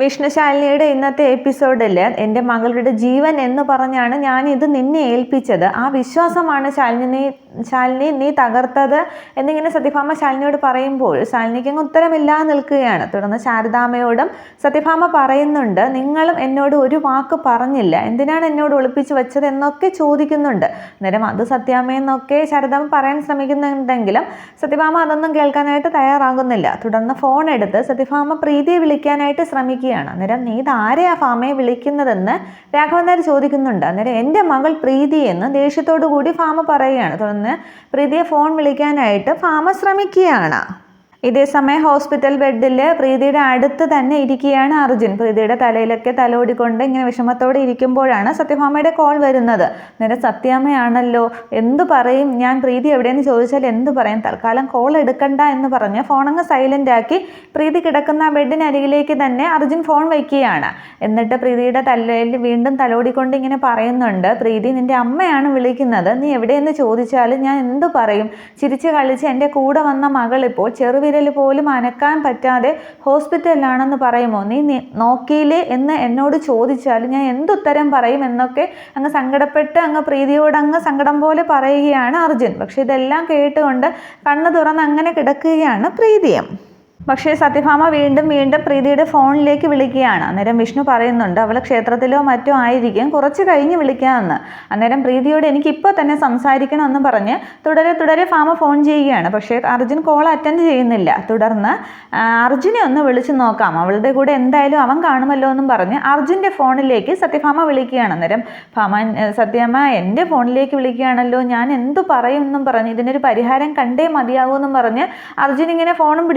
വിഷ്ണുശാലിനിയുടെ ഇന്നത്തെ എപ്പിസോഡിൽ എന്റെ മകളുടെ ജീവൻ എന്ന് പറഞ്ഞാണ് ഞാൻ ഇത് നിന്നെ ഏൽപ്പിച്ചത്. ആ വിശ്വാസമാണ് ശാലിനി നീ ശാലിനി നീ തകർത്തത് എന്നിങ്ങനെ സത്യഭാമ ശാലിനിയോട് പറയുമ്പോൾ ശാലിനിക്ക് അങ്ങ് ഉത്തരമില്ലാതെ നിൽക്കുകയാണ്. തുടർന്ന് ശാരദാമ്മയോടും സത്യഭാമ പറയുന്നുണ്ട് നിങ്ങളും എന്നോട് ഒരു വാക്ക് പറഞ്ഞില്ല. എന്തിനാണ് എന്നോട് ഒളിപ്പിച്ചു വെച്ചത് എന്നൊക്കെ ചോദിക്കുന്നുണ്ട്. അന്നേരം അത് സത്യാമ്മയെന്നൊക്കെ ശാരദാമ്മ പറയാൻ ശ്രമിക്കുന്നുണ്ടെങ്കിലും സത്യഭാമ അതൊന്നും കേൾക്കാനായിട്ട് തയ്യാറാകുന്നില്ല. തുടർന്ന് ഫോൺ എടുത്ത് സത്യഭാമ പ്രീതിയെ വിളിക്കാനായിട്ട് ശ്രമിക്കുകയാണ് അന്നേരം നീ ഇതാരെയാ ഫാമയെ വിളിക്കുന്നതെന്ന് രാഘവൻ നായർ ചോദിക്കുന്നുണ്ട്. അന്നേരം എന്റെ മകൾ പ്രീതി എന്ന് ദേഷ്യത്തോടു കൂടി ഫാമ പറയുകയാണ്. തുടർന്ന് പ്രീതിയെ ഫോൺ വിളിക്കാനായിട്ട് ഫാമ ശ്രമിക്കുകയാണ്. ഇതേസമയം ഹോസ്പിറ്റൽ ബെഡിൽ പ്രീതിയുടെ അടുത്ത് തന്നെ ഇരിക്കുകയാണ് അർജുൻ. പ്രീതിയുടെ തലയിലൊക്കെ തലോടിക്കൊണ്ട് ഇങ്ങനെ വിഷമത്തോടെ ഇരിക്കുമ്പോഴാണ് സത്യഭാമയുടെ കോൾ വരുന്നത്. നേരെ സത്യാമ്മയാണല്ലോ. എന്ത് പറയും? ഞാൻ പ്രീതി എവിടെയെന്ന് ചോദിച്ചാൽ എന്ത് പറയും? തൽക്കാലം കോൾ എടുക്കണ്ട എന്ന് പറഞ്ഞ് ഫോണങ്ങ് സൈലന്റ് ആക്കി പ്രീതി കിടക്കുന്ന ബെഡിനരികിലേക്ക് തന്നെ അർജുൻ ഫോൺ വയ്ക്കുകയാണ്. എന്നിട്ട് പ്രീതിയുടെ തലയിൽ വീണ്ടും തലോടിക്കൊണ്ട് ഇങ്ങനെ പറയുന്നുണ്ട് പ്രീതി നിന്റെ അമ്മയാണ് വിളിക്കുന്നത്. നീ എവിടെയെന്ന് ചോദിച്ചാൽ ഞാൻ എന്ത് പറയും? ചിരിച്ച് കളിച്ച് എന്റെ കൂടെ വന്ന മകൾ ഇപ്പോൾ ചെറുവിരൽ പോലും അനക്കാൻ പറ്റാതെ ഹോസ്പിറ്റലിലാണെന്ന് പറയുമോ? നി- നോക്കിയില്ലേ എന്ന് എന്നോട് ചോദിച്ചാൽ ഞാൻ എന്തുത്തരം പറയും എന്നൊക്കെ അങ്ങ് സങ്കടപ്പെട്ട് അങ്ങ് പ്രീതിയോട് അങ്ങ് സങ്കടം പോലെ പറയുകയാണ് അർജുൻ. പക്ഷെ ഇതെല്ലാം കേട്ടുകൊണ്ട് കണ്ണു തുറന്ന് അങ്ങനെ കിടക്കുകയാണ് പ്രീതിയും. പക്ഷേ സത്യഭാമ വീണ്ടും വീണ്ടും പ്രീതിയുടെ ഫോണിലേക്ക് വിളിക്കുകയാണ്. അന്നേരം വിഷ്ണു പറയുന്നുണ്ട് അവൾ ക്ഷേത്രത്തിലോ മറ്റോ ആയിരിക്കും. കുറച്ച് കഴിഞ്ഞ് വിളിക്കാമെന്ന്. അന്നേരം പ്രീതിയോട് എനിക്ക് ഇപ്പോൾ തന്നെ സംസാരിക്കണം എന്ന് പറഞ്ഞ് തുടരെ തുടരെ ഫാമ ഫോൺ ചെയ്യുകയാണ്. പക്ഷേ അർജുൻ കോൾ അറ്റൻഡ് ചെയ്യുന്നില്ല. തുടർന്ന് അർജുനെ ഒന്ന് വിളിച്ച് നോക്കാം. അവളുടെ കൂടെ എന്തായാലും അവൻ കാണുമല്ലോ എന്നും പറഞ്ഞ് അർജുന്റെ ഫോണിലേക്ക് സത്യഭാമ വിളിക്കുകയാണ്. അന്നേരം ഭാമ സത്യമ്മ എന്റെ ഫോണിലേക്ക് വിളിക്കുകയാണല്ലോ. ഞാൻ എന്തു പറയും എന്നും പറഞ്ഞ് ഇതിനൊരു പരിഹാരം കണ്ടേ മതിയാകൂ എന്നും പറഞ്ഞ് അർജുൻ ഇങ്ങനെ ഫോണും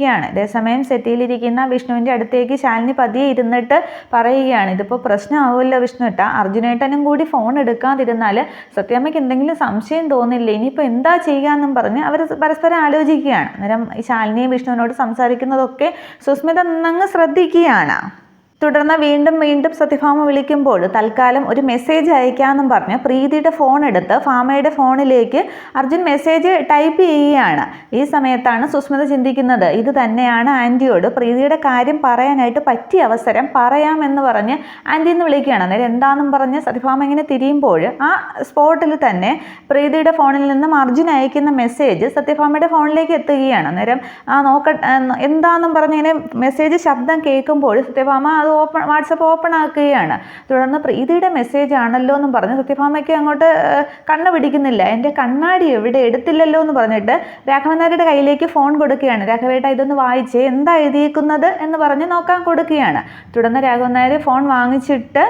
പിടിച്ചുകൊണ്ടിരിക്കുകയാണ് അതേസമയം സെറ്റിയിലിരിക്കുന്ന വിഷ്ണുവിന്റെ അടുത്തേക്ക് ശാലിനി പതിയെ ഇരുന്നിട്ട് പറയുകയാണ്. ഇതിപ്പോൾ പ്രശ്നമാവുമല്ലോ വിഷ്ണു ഏട്ടാ. അർജുനേട്ടനും കൂടി ഫോൺ എടുക്കാതിരുന്നാൽ സത്യാമ്മയ്ക്ക് എന്തെങ്കിലും സംശയം തോന്നില്ലേ? ഇനിയിപ്പോൾ എന്താ ചെയ്യുക എന്നും പറഞ്ഞ് അവർ പരസ്പരം ആലോചിക്കുകയാണ്. അന്നേരം ഈ ശാലിനിയും വിഷ്ണുവിനോട് സംസാരിക്കുന്നതൊക്കെ സുസ്മിത നന്നങ്ങ് ശ്രദ്ധിക്കുകയാണ്. തുടർന്ന് വീണ്ടും വീണ്ടും സത്യഭാമ വിളിക്കുമ്പോൾ തൽക്കാലം ഒരു മെസ്സേജ് അയക്കാമെന്നും പറഞ്ഞ് പ്രീതിയുടെ ഫോൺ എടുത്ത് ഫാമയുടെ ഫോണിലേക്ക് അർജുൻ മെസ്സേജ് ടൈപ്പ് ചെയ്യുകയാണ്. ഈ സമയത്താണ് സുസ്മിത ചിന്തിക്കുന്നത് ഇത് തന്നെയാണ് ആന്റിയോട് പ്രീതിയുടെ കാര്യം പറയാനായിട്ട് പറ്റിയ അവസരം പറയാമെന്ന് പറഞ്ഞ് ആന്റി എന്ന് വിളിക്കുകയാണ്. അന്നേരം എന്താണെന്നും പറഞ്ഞ് സത്യഭാമ ഇങ്ങനെ തിരിയുമ്പോൾ ആ സ്പോട്ടിൽ തന്നെ പ്രീതിയുടെ ഫോണിൽ നിന്നും അർജുൻ അയക്കുന്ന മെസ്സേജ് സത്യഭാമയുടെ ഫോണിലേക്ക് എത്തുകയാണ്. അന്നേരം ആ നോക്ക എന്താണെന്നും പറഞ്ഞ് ഇങ്ങനെ മെസ്സേജ് ശബ്ദം കേൾക്കുമ്പോൾ സത്യഭാമ അത് ഓപ്പൺ വാട്സപ്പ് ഓപ്പൺ ആക്കുകയാണ്. തുടർന്ന് പ്രീതിയുടെ മെസ്സേജ് ആണല്ലോ എന്നും പറഞ്ഞ്. സത്യഭാമയ്ക്ക് അങ്ങോട്ട് കണ്ണ് പിടിക്കുന്നില്ല. എന്റെ കണ്ണാടി എവിടെ എടുത്തില്ലല്ലോ എന്ന് പറഞ്ഞിട്ട് രാഘവൻ നായരുടെ കയ്യിലേക്ക് ഫോൺ കൊടുക്കുകയാണ്. രാഘവേട്ട ഇതൊന്ന് വായിച്ച്. എന്താ എഴുതിയിരിക്കുന്നത് എന്ന് പറഞ്ഞ് നോക്കാൻ കൊടുക്കുകയാണ്. തുടർന്ന് രാഘവൻ നായർ ഫോൺ വാങ്ങിച്ചിട്ട്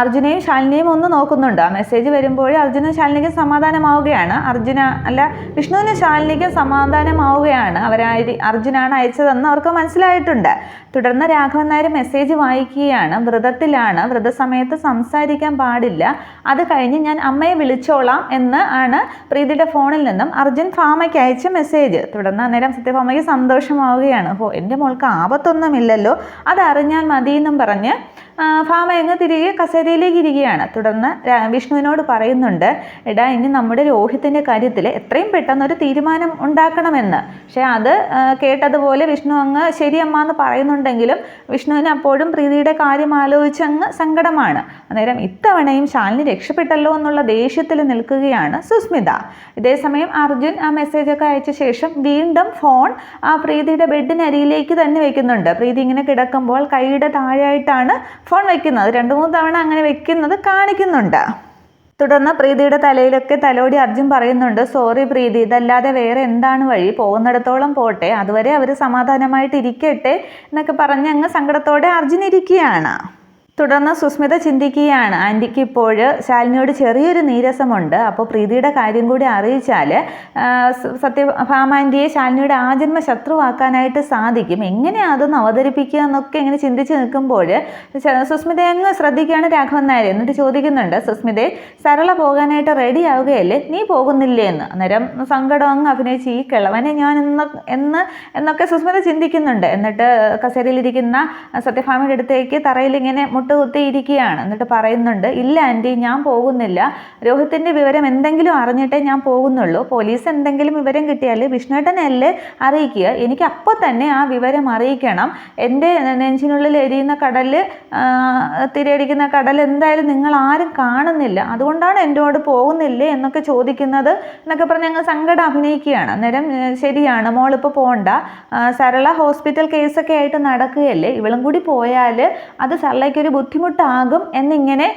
അർജുനെയും ശാലിനിയും ഒന്ന് നോക്കുന്നുണ്ട്. ആ മെസ്സേജ് വരുമ്പോൾ അർജുനും ശാലിനിക്കും സമാധാനമാവുകയാണ്. അർജുന അല്ല വിഷ്ണുവിനും ശാലിനിക്കും സമാധാനമാവുകയാണ്. അവരായി അർജുനാണ് അയച്ചതെന്ന് അവർക്ക് മനസ്സിലായിട്ടുണ്ട്. തുടർന്ന് രാഘവൻ നായർ മെസ്സേജ് വായിക്കുകയാണ്. വ്രതത്തിലാണ്. വ്രതസമയത്ത് സംസാരിക്കാൻ പാടില്ല. അത് കഴിഞ്ഞ് ഞാൻ അമ്മയെ വിളിച്ചോളാം എന്ന് ആണ് പ്രീതിയുടെ ഫോണിൽ നിന്നും അർജുൻ ഫാമയ്ക്ക് അയച്ച മെസ്സേജ് തുടർന്ന് അന്നേരം സത്യഭാമയ്ക്ക് സന്തോഷമാവുകയാണ്. ഓ എന്റെ മോൾക്ക് ആപത്തൊന്നുമില്ലല്ലോ. അതറിഞ്ഞാൽ മതി എന്നും പറഞ്ഞ് ഫാമ അങ്ങ് തിരികെ കസേരയിലേക്ക് ഇരിക്കുകയാണ്. തുടർന്ന് വിഷ്ണുവിനോട് പറയുന്നുണ്ട് എടാ ഇനി നമ്മുടെ രോഹിത്തിന്റെ കാര്യത്തിൽ എത്രയും പെട്ടെന്ന് ഒരു തീരുമാനം ഉണ്ടാക്കണമെന്ന്. പക്ഷേ അത് കേട്ടതുപോലെ വിഷ്ണു അങ്ങ് ശരിയമ്മ എന്ന് പറയുന്നുണ്ടെങ്കിലും വിഷ്ണുവിന് അപ്പോഴും പ്രീതിയുടെ കാര്യം ആലോചിച്ച് അങ്ങ് സങ്കടമാണ്. അന്നേരം ഇത്തവണയും ശാലിനി രക്ഷപ്പെട്ടല്ലോ എന്നുള്ള ദേഷ്യത്തിൽ നിൽക്കുകയാണ് സുസ്മിത. ഇതേസമയം അർജുൻ ആ മെസ്സേജൊക്കെ അയച്ച ശേഷം വീണ്ടും ഫോൺ ആ പ്രീതിയുടെ ബെഡിനരിയിലേക്ക് തന്നെ വെക്കുന്നുണ്ട്. പ്രീതി ഇങ്ങനെ കിടക്കുമ്പോൾ കൈയുടെ താഴെയായിട്ടാണ് ഫോൺ വെക്കുന്നത്. രണ്ട് മൂന്ന് തവണ അങ്ങനെ വെക്കുന്നത് കാണിക്കുന്നുണ്ട്. തുടർന്ന് പ്രീതിയുടെ തലയിലൊക്കെ തലോടി അർജുൻ പറയുന്നുണ്ട് സോറി പ്രീതി ഇതല്ലാതെ വേറെ എന്താണ് വഴി? പോകുന്നിടത്തോളം പോട്ടെ അതുവരെ അവർ സമാധാനമായിട്ട് ഇരിക്കട്ടെ എന്നൊക്കെ പറഞ്ഞ് അങ്ങ് സങ്കടത്തോടെ അർജുൻ ഇരിക്കുകയാണ്. തുടർന്ന് സുസ്മിത ചിന്തിക്കുകയാണ് ആന്റിക്ക് ഇപ്പോൾ ശാലിനിയോട് ചെറിയൊരു നീരസമുണ്ട്. അപ്പോൾ പ്രീതിയുടെ കാര്യം കൂടി അറിയിച്ചാൽ സത്യ ഭാമാന്റിയെ ശാലിനിയുടെ ആജന്മ ശത്രുവാക്കാനായിട്ട് സാധിക്കും. എങ്ങനെയാണ് അതൊന്ന് അവതരിപ്പിക്കുക എന്നൊക്കെ ഇങ്ങനെ ചിന്തിച്ച് നിൽക്കുമ്പോൾ സുസ്മിത അങ്ങ് ശ്രദ്ധിക്കുകയാണ് രാഘവൻ നായർ. എന്നിട്ട് ചോദിക്കുന്നുണ്ട് സുസ്മിതയെ സരള പോകാനായിട്ട് റെഡി ആവുകയല്ലേ? നീ പോകുന്നില്ലേ എന്ന്? അന്നേരം സങ്കടം അങ്ങ് അഭിനയിച്ച് ഈ കിളവനെ ഞാൻ എന്ന് എന്ന് എന്നൊക്കെ സുസ്മിത ചിന്തിക്കുന്നുണ്ട്. എന്നിട്ട് കസേരയിലിരിക്കുന്ന സത്യഭാമയുടെ അടുത്തേക്ക് തറയിൽ ഇങ്ങനെ മുട്ടി മുട്ടുകുത്തിയിരിക്കുകയാണ് എന്നിട്ട് പറയുന്നുണ്ട് ഇല്ല ആന്റി ഞാൻ പോകുന്നില്ല. രോഹിത്തിന്റെ വിവരം എന്തെങ്കിലും അറിഞ്ഞിട്ടേ ഞാൻ പോകുന്നുള്ളൂ. പോലീസ് എന്തെങ്കിലും വിവരം കിട്ടിയാൽ വിഷ്ണുട്ടനല്ലേ അറിയിക്കുക? എനിക്ക് അപ്പോൾ തന്നെ ആ വിവരം അറിയിക്കണം. എന്റെ നെഞ്ചിനുള്ളിൽ എരിയുന്ന കടൽ തിരയടിക്കുന്ന കടൽ എന്തായാലും നിങ്ങൾ ആരും കാണുന്നില്ല. അതുകൊണ്ടാണ് എന്നോട് പോകുന്നില്ലേ എന്നൊക്കെ ചോദിക്കുന്നത് എന്നൊക്കെ പറഞ്ഞ് ഞങ്ങൾ സങ്കടം അഭിനയിക്കുകയാണ്. അന്നേരം ശരിയാണ് മോളിപ്പോൾ പോകണ്ട സരള ഹോസ്പിറ്റൽ കേസൊക്കെ ആയിട്ട് നടക്കുകയല്ലേ? ഇവളും കൂടി പോയാൽ അത് സരളയ്ക്കൊരു ബുദ്ധിമുട്ടാകും എന്നിങ്ങനെ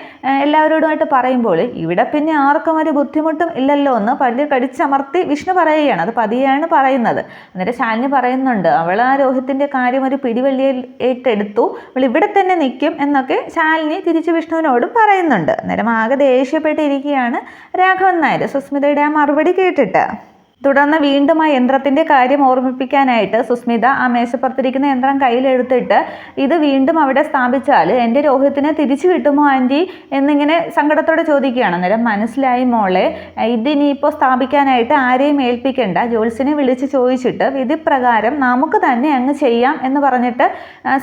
എല്ലാവരോടുമായിട്ട് പറയുമ്പോൾ ഇവിടെ പിന്നെ ആർക്കും ഒരു ബുദ്ധിമുട്ടും ഇല്ലല്ലോ എന്ന് പല്ല് കടിച്ചമർത്തി വിഷ്ണു പറയുകയാണ്. അത് പതിയാണ് പറയുന്നത്. എന്നിട്ട് ശാലിനി പറയുന്നുണ്ട് അവൾ ആ രോഹിത്തിന്റെ കാര്യം ഒരു പിടിവള്ളിയായിട്ടെടുത്തു അവൾ ഇവിടെ തന്നെ നിൽക്കും എന്നൊക്കെ ശാലിനി തിരിച്ച് വിഷ്ണുവിനോടും പറയുന്നുണ്ട്. അന്നേരം ആകെ ദേഷ്യപ്പെട്ടിരിക്കുകയാണ് രാഘവൻ നായർ. സുസ്മിതയുടെ ആ മറുപടി കേട്ടിട്ട്. തുടർന്ന് വീണ്ടും ആ യന്ത്രത്തിന്റെ കാര്യം ഓർമ്മിപ്പിക്കാനായിട്ട് സുസ്മിത ആ മേശപ്പുറത്തിരിക്കുന്ന യന്ത്രം കയ്യിലെടുത്തിട്ട് ഇത് വീണ്ടും അവിടെ സ്ഥാപിച്ചാൽ എന്റെ രോഹിത്തിനെ തിരിച്ചു കിട്ടുമോ ആന്റി? എന്നിങ്ങനെ സങ്കടത്തോടെ ചോദിക്കുകയാണ്. അന്നേരം മനസ്സിലായി മോളെ ഇതിനിപ്പോൾ സ്ഥാപിക്കാനായിട്ട് ആരെയും ഏൽപ്പിക്കേണ്ട. ജോൽസിനെ വിളിച്ച് ചോദിച്ചിട്ട് വിധിപ്രകാരം നമുക്ക് തന്നെ അങ്ങ് ചെയ്യാം എന്ന് പറഞ്ഞിട്ട്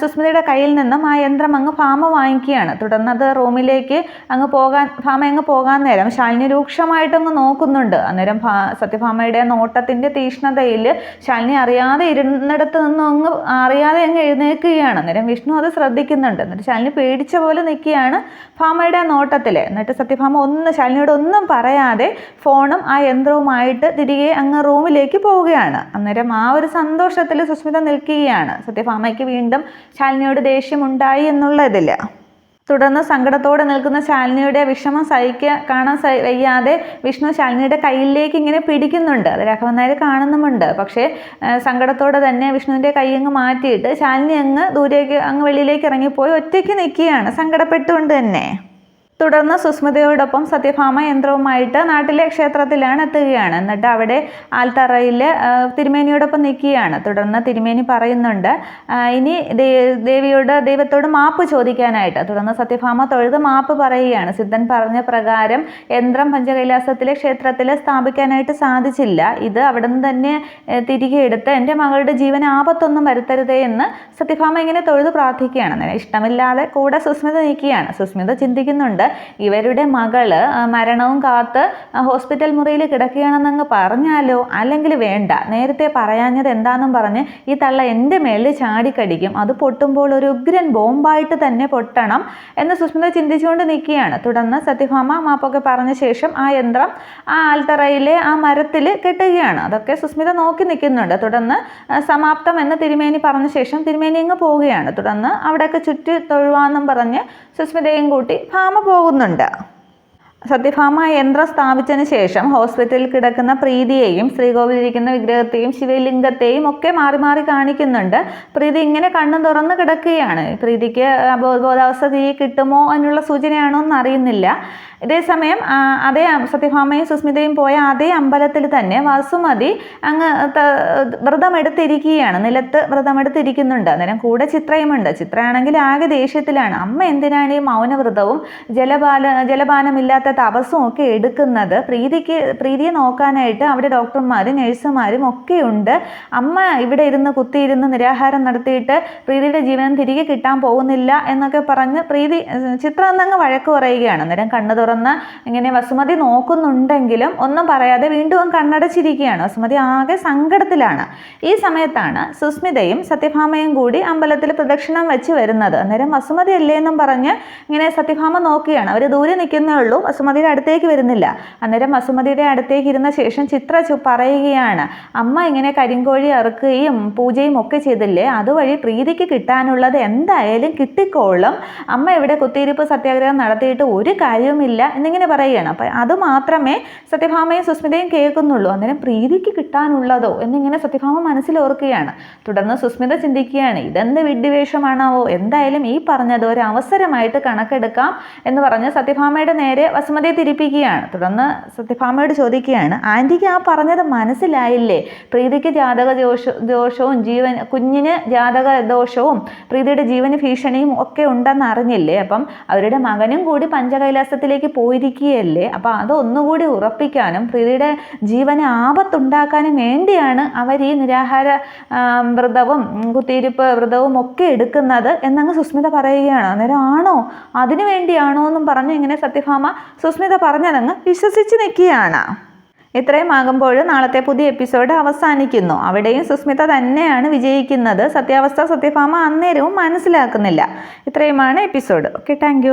സുസ്മിതയുടെ കയ്യിൽ നിന്നും ആ യന്ത്രം അങ്ങ് ഫാമ വാങ്ങിക്കുകയാണ്. തുടർന്ന് അത് റൂമിലേക്ക് അങ്ങ് പോകാൻ ഫാമ അങ്ങ് പോകാൻ നേരം ശാലിനി രൂക്ഷമായിട്ടങ്ങ് നോക്കുന്നുണ്ട്. അന്നേരം സത്യഭാമയുടെ നോട്ടത്തിന്റെ തീഷ്ണതയിൽ ശാലിനി അറിയാതെ ഇരുന്നിടത്ത് നിന്നും അങ്ങ് അറിയാതെ അങ്ങ് എഴുന്നേൽക്കുകയാണ്. അന്നേരം വിഷ്ണു അത് ശ്രദ്ധിക്കുന്നുണ്ട്. എന്നിട്ട് ശാലിനി പേടിച്ച പോലെ നിൽക്കുകയാണ് ഭാമയുടെ നോട്ടത്തിൽ. എന്നിട്ട് സത്യഭാമ ഒന്ന് ശാലിനിയോട് ഒന്നും പറയാതെ ഫോണും ആ യന്ത്രവുമായിട്ട് തിരികെ അങ്ങ് റൂമിലേക്ക് പോവുകയാണ്. അന്നേരം ആ ഒരു സന്തോഷത്തിൽ സുസ്മിത നിൽക്കുകയാണ്. സത്യഭാമയ്ക്ക് വീണ്ടും ശാലിനിയോട് ദേഷ്യമുണ്ടായി എന്നുള്ളതിൽ തുടർന്ന് സങ്കടത്തോടെ നിൽക്കുന്ന ശാലിനിയുടെ വിഷമം സഹിക്കുക കാണാൻ വയ്യാതെ വിഷ്ണു ശാലിനിയുടെ കയ്യിലേക്ക് ഇങ്ങനെ പിടിക്കുന്നുണ്ട്. അത് രാഘവൻ നായർ കാണുന്നുമുണ്ട്. പക്ഷേ സങ്കടത്തോടെ തന്നെ വിഷ്ണുവിന്റെ കൈ അങ്ങ് മാറ്റിയിട്ട് ശാലിനി അങ്ങ് ദൂരേക്ക് അങ്ങ് വെളിയിലേക്ക് ഇറങ്ങിപ്പോയി ഒറ്റയ്ക്ക് നിൽക്കുകയാണ്. സങ്കടപ്പെട്ടുകൊണ്ട് തന്നെ. തുടർന്ന് സുസ്മിതയോടൊപ്പം സത്യഭാമ യന്ത്രവുമായിട്ട് നാട്ടിലെ ക്ഷേത്രത്തിലാണ് എത്തുകയാണ്. എന്നിട്ട് അവിടെ ആൽത്തറയിൽ തിരുമേനിയോടൊപ്പം നിൽക്കുകയാണ്. തുടർന്ന് തിരുമേനി പറയുന്നുണ്ട് ഇനി ദേവിയോട് ദൈവത്തോട് മാപ്പ് ചോദിക്കാനായിട്ട്. തുടർന്ന് സത്യഭാമ തൊഴുത് മാപ്പ് പറയുകയാണ്. സിദ്ധൻ പറഞ്ഞ പ്രകാരം യന്ത്രം പഞ്ചകൈലാസത്തിലെ ക്ഷേത്രത്തിൽ സ്ഥാപിക്കാനായിട്ട് സാധിച്ചില്ല. ഇത് അവിടെ നിന്ന് തന്നെ തിരികെ എടുത്ത് എന്റെ മകളുടെ ജീവൻ ആപത്തൊന്നും വരുത്തരുതേ എന്ന് സത്യഭാമ ഇങ്ങനെ തൊഴുത് പ്രാർത്ഥിക്കുകയാണ്. ഇഷ്ടമില്ലാതെ കൂടെ സുസ്മിത നിൽക്കുകയാണ്. സുസ്മിത ചിന്തിക്കുന്നുണ്ട് ഇവരുടെ മകൾ മരണവും കാത്ത് ഹോസ്പിറ്റൽ മുറിയിൽ കിടക്കുകയാണെന്നങ്ങ് പറഞ്ഞാലോ? അല്ലെങ്കിൽ വേണ്ട. നേരത്തെ പറയാഞ്ഞത് എന്താണെന്നും പറഞ്ഞ് ഈ തള്ള എന്റെ മേളിൽ ചാടിക്കടിക്കും. അത് പൊട്ടുമ്പോൾ ഒരു ഉഗ്രൻ ബോംബായിട്ട് തന്നെ പൊട്ടണം എന്ന് സുസ്മിത ചിന്തിച്ചുകൊണ്ട് നിൽക്കുകയാണ്. തുടർന്ന് സത്യഭാമ മാപ്പൊക്കെ പറഞ്ഞ ശേഷം ആ യന്ത്രം ആ ആൽത്തറയിലെ ആ മരത്തിൽ കെട്ടുകയാണ്. അതൊക്കെ സുസ്മിത നോക്കി നിൽക്കുന്നുണ്ട്. തുടർന്ന് സമാപ്തം എന്ന് തിരുമേനി പറഞ്ഞ ശേഷം തിരുമേനി അങ്ങ് പോവുകയാണ്. തുടർന്ന് അവിടെയൊക്കെ ചുറ്റി തൊഴുവാന്നും പറഞ്ഞ് സുസ്മിതയും കൂട്ടി ഭാമ പോകുന്നുണ്ട്. സത്യഭാമ യന്ത്രം സ്ഥാപിച്ചതിന് ശേഷം ഹോസ്പിറ്റലിൽ കിടക്കുന്ന പ്രീതിയെയും ശ്രീകോവിലിരിക്കുന്ന വിഗ്രഹത്തെയും ശിവലിംഗത്തെയും ഒക്കെ മാറി മാറി കാണിക്കുന്നുണ്ട്. പ്രീതി ഇങ്ങനെ കണ്ണു തുറന്ന് കിടക്കുകയാണ്. പ്രീതിക്ക് ബോധാവസ്ഥ തിരികെ കിട്ടുമോ എന്നുള്ള സൂചനയാണോ എന്ന് അറിയുന്നില്ല ഇതേസമയം അതേ സത്യഭാമയും സുസ്മിതയും പോയ അതേ അമ്പലത്തിൽ തന്നെ വസുമതി അങ്ങ് വ്രതമെടുത്തിരിക്കുകയാണ്. നിലത്ത് വ്രതമെടുത്തിരിക്കുന്നുണ്ട്. അന്നേരം കൂടെ ചിത്രയുമുണ്ട്. ചിത്രയാണെങ്കിൽ ആകെ ദേഷ്യത്തിലാണ്. അമ്മ എന്തിനാണ് ഈ മൗനവ്രതവും ജലപാല ജലപാനമില്ലാത്ത തപസ്സും ഒക്കെ എടുക്കുന്നത്? പ്രീതിക്ക് പ്രീതിയെ നോക്കാനായിട്ട് അവിടെ ഡോക്ടർമാരും നഴ്സുമാരും ഒക്കെ ഉണ്ട് അമ്മ ഇവിടെ ഇരുന്ന് കുത്തിയിരുന്ന് നിരാഹാരം നടത്തിയിട്ട് പ്രീതിയുടെ ജീവനം തിരികെ കിട്ടാൻ പോകുന്നില്ല എന്നൊക്കെ പറഞ്ഞ് പ്രീതി ചിത്രം എന്നങ്ങ് വഴക്ക് പറയുകയാണ്. അന്നേരം കണ്ണു തുറന്ന് ഇങ്ങനെ വസുമതി നോക്കുന്നുണ്ടെങ്കിലും ഒന്നും പറയാതെ വീണ്ടും കണ്ണടച്ചിരിക്കുകയാണ്. വസുമതി ആകെ സങ്കടത്തിലാണ്. ഈ സമയത്താണ് സുസ്മിതയും സത്യഭാമയും കൂടി അമ്പലത്തിൽ പ്രദക്ഷിണം വെച്ച് വരുന്നത്. അന്നേരം വസുമതി അല്ലേ എന്നും പറഞ്ഞ് ഇങ്ങനെ സത്യഭാമ നോക്കുകയാണ്. അവർ ദൂരെ നിൽക്കുന്നേ ഉള്ളൂ വസുമതിയുടെ അടുത്തേക്ക് വരുന്നില്ല. അന്നേരം വസുമതിയുടെ അടുത്തേക്ക് ഇരുന്ന ശേഷം ചിത്ര പറയുകയാണ്. അമ്മ ഇങ്ങനെ കരിങ്കോഴി അറുക്കുകയും പൂജയും ഒക്കെ ചെയ്തില്ലേ? അതുവഴി പ്രീതിക്ക് കിട്ടാനുള്ളത് എന്തായാലും കിട്ടിക്കോളും. അമ്മ ഇവിടെ കുത്തിയിരിപ്പ് സത്യാഗ്രഹം നടത്തിയിട്ട് ഒരു കാര്യവുമില്ല. എന്നിങ്ങനെ പറയുകയാണ്. അപ്പം അത് മാത്രമേ സത്യഭാമയും സുസ്മിതയും കേൾക്കുന്നുള്ളൂ. അന്നേരം പ്രീതിക്ക് കിട്ടാനുള്ളതോ എന്നിങ്ങനെ സത്യഭാമ മനസ്സിലോർക്കുകയാണ് തുടർന്ന് സുസ്മിത ചിന്തിക്കുകയാണ് ഇതെന്ത് വിഡ്ഢിവേഷമാണാവോ? എന്തായാലും ഈ പറഞ്ഞത് ഒരു അവസരമായിട്ട് കണക്കെടുക്കാം എന്ന് പറഞ്ഞ് സത്യഭാമയുടെ നേരെ വസുമതയെ തിരിപ്പിക്കുകയാണ്. തുടർന്ന് സത്യഭാമയോട് ചോദിക്കുകയാണ് ആന്റിക്ക് ആ പറഞ്ഞത് മനസ്സിലായില്ലേ? പ്രീതിക്ക് ജാതക ദോഷ ദോഷവും ജീവൻ കുഞ്ഞിന് ജാതക ദോഷവും പ്രീതിയുടെ ജീവന് ഭീഷണിയും ഒക്കെ ഉണ്ടെന്ന് അറിഞ്ഞില്ലേ? അപ്പം അവരുടെ മകനും കൂടി പഞ്ചകൈലാസത്തിലേക്ക് പോയിരിക്കുകയല്ലേ? അപ്പോൾ അതൊന്നുകൂടി ഉറപ്പിക്കാനും പ്രീതിയുടെ ജീവനെ ആപത്തുണ്ടാക്കാനും വേണ്ടിയാണ് അവർ ഈ നിരാഹാര വ്രതവും കുത്തിയിരിപ്പ് വ്രതവും ഒക്കെ എടുക്കുന്നത് എന്നങ്ങ് സുസ്മിത പറയുകയാണ്. അന്നേരം ആണോ? അതിനു വേണ്ടിയാണോ എന്നും പറഞ്ഞ് ഇങ്ങനെ സത്യഭാമ സുസ്മിത പറഞ്ഞതങ്ങ് വിശ്വസിച്ച് നിൽക്കുകയാണ്. ഇത്രയും ആകുമ്പോൾ നാളത്തെ പുതിയ എപ്പിസോഡ് അവസാനിക്കുന്നു. അവിടെയും സുസ്മിത തന്നെയാണ് വിജയിക്കുന്നത്. സത്യാവസ്ഥ സത്യഭാമ അന്നേരവും മനസ്സിലാക്കുന്നില്ല. ഇത്രയുമാണ് എപ്പിസോഡ്. Okay thank